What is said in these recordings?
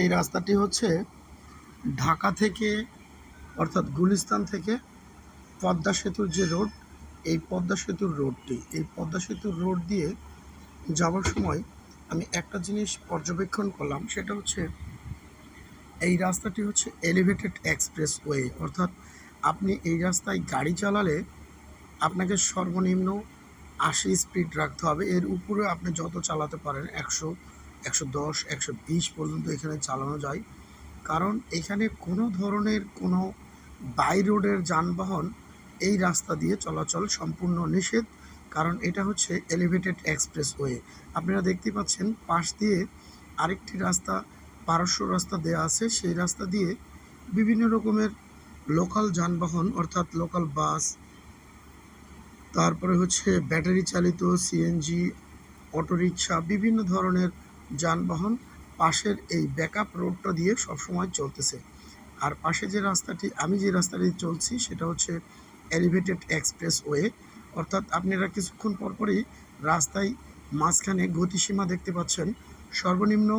এই রাস্তাটি হচ্ছে ঢাকা থেকে, অর্থাৎ গুলিস্তান থেকে পদ্মা সেতুর যে রোড, এই পদ্মা সেতুর রোডটি। এই পদ্মা সেতুর রোড দিয়ে যাওয়ার সময় আমি একটা জিনিস পর্যবেক্ষণ করলাম, সেটা হচ্ছে এই রাস্তাটি হচ্ছে এলিভেটেড এক্সপ্রেস ওয়ে অর্থাৎ আপনি এই রাস্তায় গাড়ি চালালে আপনাকে সর্বনিম্ন আশি স্পিড রাখতে হবে। এর উপরে আপনি যত চালাতে পারেন, একশো একশো দশ, একশো বিশ পর্যন্ত এখানে চালানো যায়। কারণ এখানে কোনো ধরনের কোনো বাই রোডের যানবাহন এই রাস্তা দিয়ে চলাচল সম্পূর্ণ নিষেধ। কারণ এটা হচ্ছে এলিভেটেড এক্সপ্রেস ওয়ে আপনারা দেখতে পাচ্ছেন, পাশ দিয়ে আরেকটি রাস্তা, পারস্য রাস্তা দেওয়া আছে। সেই রাস্তা দিয়ে বিভিন্ন রকমের লোকাল যানবাহন, অর্থাৎ লোকাল বাস তারপরে হচ্ছে ব্যাটারি চালিত সিএনজি অটোরিকশা বিভিন্ন ধরনের যানবাহন পাশের এই ব্যাকআপ রোডটা দিয়ে সবসময় চলতেছে। আর পাশে যে রাস্তাটি, আমি যে রাস্তাটি চলছি সেটা হচ্ছে এলিভেটেড এক্সপ্রেস ওয়ে অর্থাৎ আপনারা কিছুক্ষণ পরপরই রাস্তায় মাঝখানে গতিসীমা দেখতে পাচ্ছেন। সর্বনিম্ন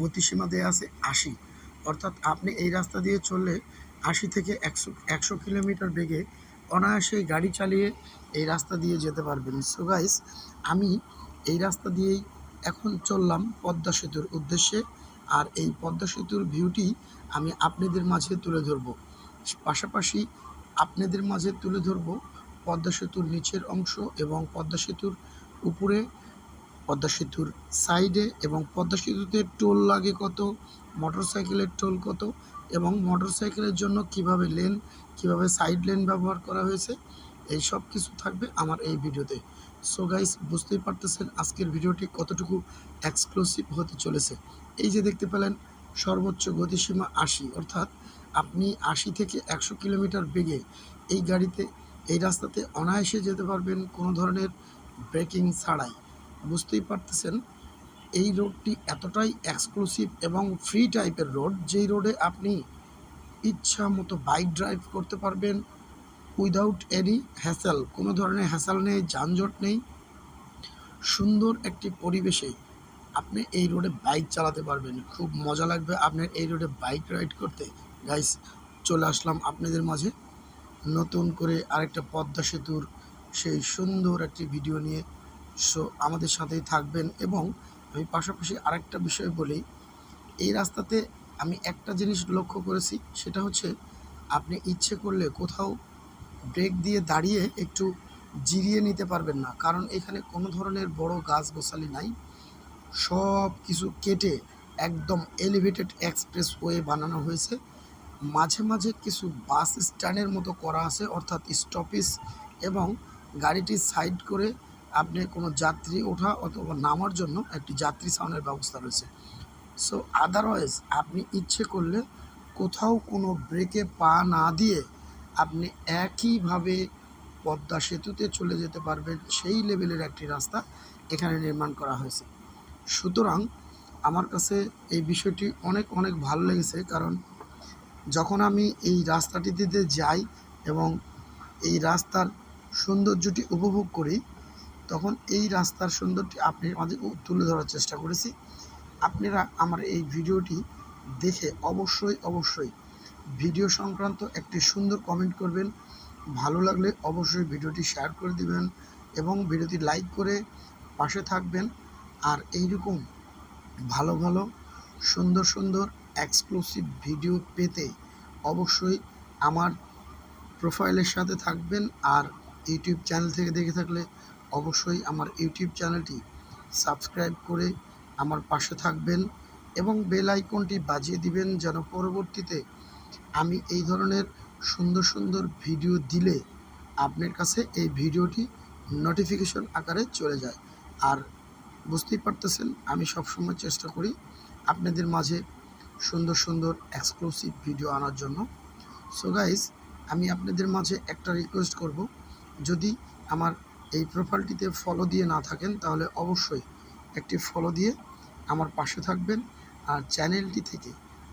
গতিসীমা দেওয়া আছে আশি। অর্থাৎ আপনি এই রাস্তা দিয়ে চললে আশি থেকে একশো একশো কিলোমিটার বেগে অনায়াসে গাড়ি চালিয়ে এই রাস্তা দিয়ে যেতে পারবেন। সো গাইস আমি এই রাস্তা দিয়েই এখন চললাম পদ্মা সেতুর উদ্দেশ্যে। আর এই পদ্মা সেতুর ভিউটি আমি আপনাদের মাঝে তুলে ধরব। পাশাপাশি আপনাদের মাঝে তুলে ধরব পদ্মা সেতুর নিচের অংশ এবং পদ্মা সেতুর উপরে, পদ্মা সেতুর সাইডে এবং পদ্মা সেতুতে টোল লাগে কত মোটরসাইকেলের টোল কত এবং মোটরসাইকেলের জন্য কীভাবে লেন কীভাবে সাইড লেন ব্যবহার করা হয়েছে, এই সব কিছু থাকবে আমার এই ভিডিওতে সো গাইস বুঝতেই পারতেছেন আজকের ভিডিওটি কতটুকু এক্সক্লুসিভ হতে চলেছে। এই যে দেখতে পেলেন, সর্বোচ্চ গতিসীমা আশি, অর্থাৎ আপনি আশি থেকে একশো কিলোমিটার বেগে এই গাড়িতে, এই রাস্তাতে অনায়াসে যেতে পারবেন কোনো ধরনের ব্রেকিং ছাড়াই। বুঝতেই পারতেছেন, এই রোডটি এতটাই এক্সক্লুসিভ এবং ফ্রি টাইপের রোড যেই রোডে আপনি ইচ্ছা মতো বাইক ড্রাইভ করতে পারবেন উইদাউট এনি হ্যাসেল। কোনো ধরনের হ্যাসেল নেই, যানজট নেই। সুন্দর একটি পরিবেশে আপনি এই রোডে বাইক চালাতে পারবেন। খুব মজা লাগবে আপনার এই রোডে বাইক রাইড করতে। গাইস, চলে আসলাম আপনাদের মাঝে নতুন করে আরেকটা পদ্মা সেতুর সেই সুন্দর একটি ভিডিও নিয়ে। সো, আমাদের সাথেই থাকবেন এবং আমি পাশাপাশি আরেকটা বিষয় বলি, এই রাস্তাতে আমি একটা জিনিস লক্ষ্য করেছি, সেটা হচ্ছে আপনি ইচ্ছে করলে কোথাও ব্রেক দিয়ে দাঁড়িয়ে একটু জিরিয়ে নিতে পারবেন না। কারণ এখানে কোনো ধরনের বড় গাছ গোছালি নাই। সব কিছু কেটে একদম এলিভেটেড এক্সপ্রেস ওয়ে বানানো হয়েছে। মাঝে মাঝে কিছু বাস স্ট্যান্ডের মতো করা আছে, অর্থাৎ স্টপেজ এবং গাড়িটি সাইড করে আপনি কোনো যাত্রী ওঠা অথবা নামার জন্য একটি যাত্রী সাউনের ব্যবস্থা রয়েছে। সো আদারওয়াইজ আপনি ইচ্ছে করলে কোথাও কোনো ব্রেকে পা না দিয়ে আপনি একইভাবে পদ্মা সেতুতে চলে যেতে পারবেন, সেই লেভেলের একটি রাস্তা এখানে নির্মাণ করা হয়েছে। সুতরাং আমার কাছে এই বিষয়টি অনেক অনেক ভালো লেগেছে, কারণ যখন আমি এই রাস্তাটিতে যাই এবং এই রাস্তার সৌন্দর্যটি উপভোগ করি, তখন এই রাস্তার সৌন্দর্যটি আপনি মাঝে তুলে ধরার চেষ্টা করেছি। আপনারা আমার এই ভিডিওটি দেখে অবশ্যই অবশ্যই ভিডিও সংক্রান্ত একটি সুন্দর কমেন্ট করবেন। ভালো লাগলে অবশ্যই ভিডিওটি শেয়ার করে দিবেন এবং ভিডিওটি লাইক করে পাশে থাকবেন। আর এইরকম ভালো ভালো, সুন্দর সুন্দর এক্সক্লুসিভ ভিডিও পেতে অবশ্যই আমার প্রোফাইলের সাথে থাকবেন। আর ইউটিউব চ্যানেল থেকে দেখে থাকলে অবশ্যই আমার ইউটিউব চ্যানেলটি সাবস্ক্রাইব করে আমার পাশে থাকবেন এবং বেল আইকনটি বাজিয়ে দিবেন যেন পরবর্তীতে আমি এই ধরনের সুন্দর সুন্দর ভিডিও দিলে আপনার কাছে এই ভিডিওটি নোটিফিকেশন আকারে চলে যায়। আর বুঝতেই পারতেছেন, আমি সবসময় চেষ্টা করি আপনাদের মাঝে সুন্দর সুন্দর এক্সক্লুসিভ ভিডিও আনার জন্য। সো গাইজ আমি আপনাদের মাঝে একটা রিকোয়েস্ট করব, যদি আমার এই প্রোফাইলটিতে ফলো দিয়ে না থাকেন, তাহলে অবশ্যই একটি ফলো দিয়ে আমার পাশে থাকবেন। আর চ্যানেলটি থেকে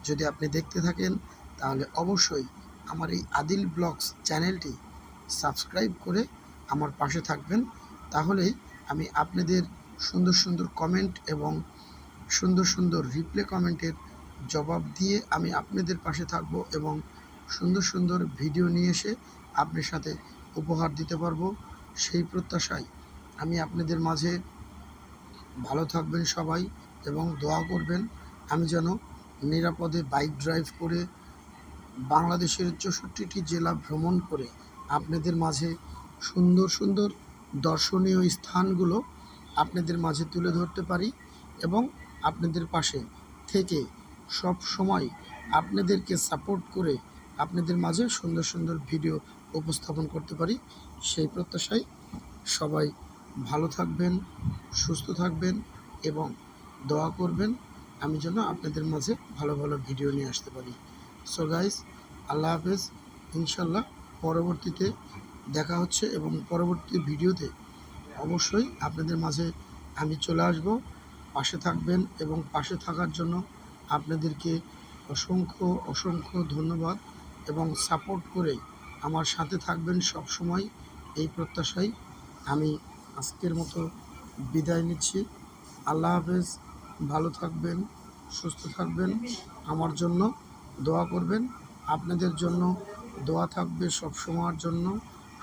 যদি আপনি দেখতে থাকেন তাহলে অবশ্যই আমার এই আদিল ব্লগস চ্যানেলটি সাবস্ক্রাইব করে আমার পাশে থাকবেন। তাহলেই আমি আপনাদের সুন্দর সুন্দর কমেন্ট এবং সুন্দর সুন্দর রিপ্লে কমেন্টের জবাব দিয়ে আমি আপনাদের পাশে থাকব এবং সুন্দর সুন্দর ভিডিও নিয়ে এসে আপনার সাথে উপহার দিতে পারব। সেই প্রত্যাশায় আমি আপনাদের মাঝে ভালো থাকবেন সবাই এবং দোয়া করবেন। আমি যেন নিরাপদে বাইক ড্রাইভ করে বাংলাদেশের চৌষট্টিটি জেলা ভ্রমণ করে আপনাদের মাঝে সুন্দর সুন্দর দর্শনীয় স্থানগুলো আপনাদের মাঝে তুলে ধরতে পারি এবং আপনাদের পাশে থেকে সব সময় আপনাদেরকে সাপোর্ট করে আপনাদের মাঝে সুন্দর সুন্দর ভিডিও উপস্থাপন করতে পারি। সেই প্রত্যাশায় সবাই ভালো থাকবেন, সুস্থ থাকবেন এবং দোয়া করবেন। আমি যেন আপনাদের মাঝে ভালো ভালো ভিডিও নিয়ে আসতে পারি। সো গাইস আল্লাহ হাফেজ। ইনশাল্লাহ পরবর্তীতে দেখা হচ্ছে এবং পরবর্তী ভিডিওতে অবশ্যই আপনাদের মাঝে আমি চলে আসব। পাশে থাকবেন এবং পাশে থাকার জন্য আপনাদেরকে অসংখ্য অসংখ্য ধন্যবাদ এবং সাপোর্ট করে আমার সাথে থাকবেন সব সময় এই প্রত্যাশায় আমি আজকের মতো বিদায় নিচ্ছি। আল্লাহ হাফেজ, ভালো থাকবেন, সুস্থ থাকবেন। আমার জন্য দোয়া করবেন। আপনাদের জন্য দোয়া থাকবে সব সময়ের জন্য।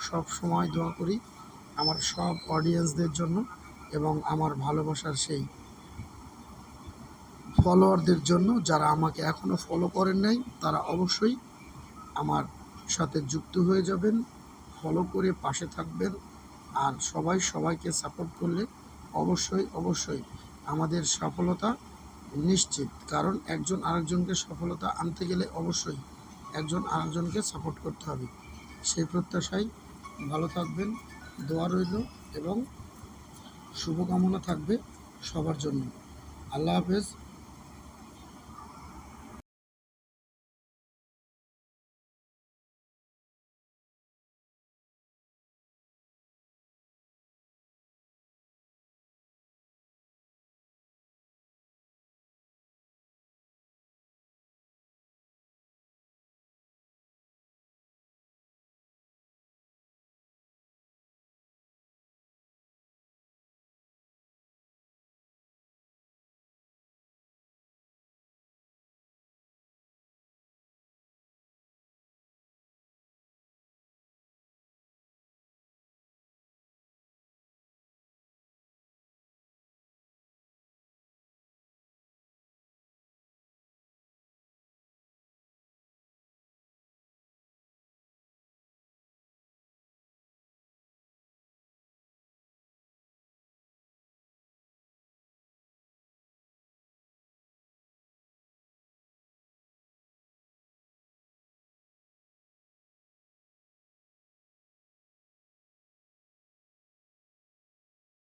সব সময় দোয়া করি আমার সব অডিয়েন্সদের জন্য এবং আমার ভালোবাসার সেই ফলোয়ারদের জন্য। যারা আমাকে এখনও ফলো করেন নাই, তারা অবশ্যই আমার সাথে যুক্ত হয়ে যাবেন ফলো করে পাশে থাকবেন। আর সবাই সবাইকে সাপোর্ট করলে অবশ্যই অবশ্যই আমাদের সফলতা নিশ্চিত। কারণ একজন আরেকজনকে সফলতা আনতে গেলে অবশ্যই একজন আরেকজনকে সাপোর্ট করতে হবে। সেই প্রত্যাশায় ভালো থাকবেন, দোয়া রইল এবং শুভকামনা থাকবে সবার জন্য। আল্লাহ হাফেজ।